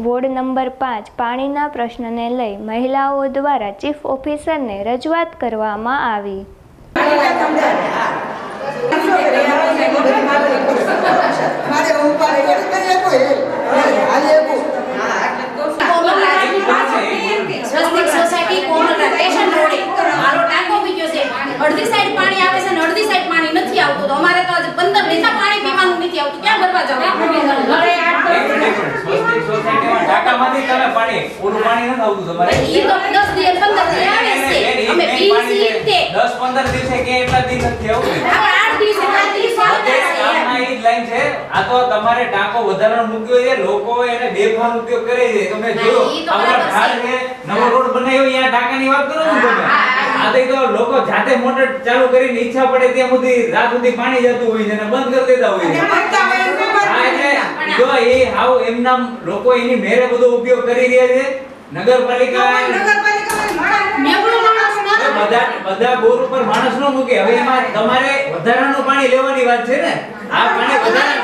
Ward number પાંચ પાણીના પ્રશ્નને લઈ મહિલાઓ દ્વારા ચીફ ઓફિસરને રજૂઆત કરવામાં આવી. આવતું. તો અમારે તો આજે 15 દિવસથી પાણી પીવાનું નથી આવતું. ક્યાં ભરવા જવું સ્વસ્તિક સોસાયટીમાં ટાંકામાંથી તમે પાણી પૂરું પાણી નથી આવતું તમારે. ઈ તો 10 દિવસ 15 દિવસ આવે છે. અમે પી તે. દસ પંદર દિવસે કે એટલા દિવસ નથી આવતું. આપણે 8 દિવસે 5 દિવસે આવતા છે. કામમાં ઈ લાઈન છે. આ તો તમારે ટાંકો વધારાનો મૂક્યો છે. લોકો એને બેફામ ઉપયોગ કરે છે. તમે જો ઢાળ છે. છે. નવો રોડ બનાવ્યો અહીંયા ટાંકાની વાત કરો ને તમે. આ તો તો લોકો જાતે મોટર ચાલુ કરીને ઈચ્છા પડે ત્યાં સુધી રાત સુધી પાણી જતું હોય છે અને બંધ કરી દેતા હોય છે ભરતા હોય એમ નહીં હા, ભરતા. એટલે જો એ હાવ એમના લોકો એની મેરે બધો ઉપયોગ કરી રહ્યા છે. નગરપાલિકા ન બધા બધા બોર ઉપર માણસ નો મૂકે. હવે એમાં તમારે વધારાનું પાણી લેવાની વાત છે ને? આ પાણી વધારા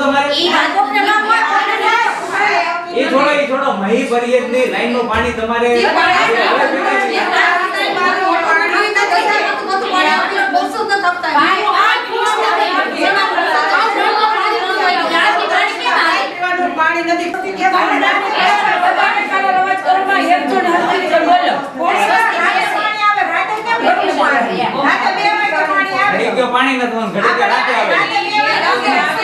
તમારે? ના એ થોડો એ થોડો મહી પર્યટની લાઈનનું પાણી તમારે પાણી નથી ઘડી રાતે આવે.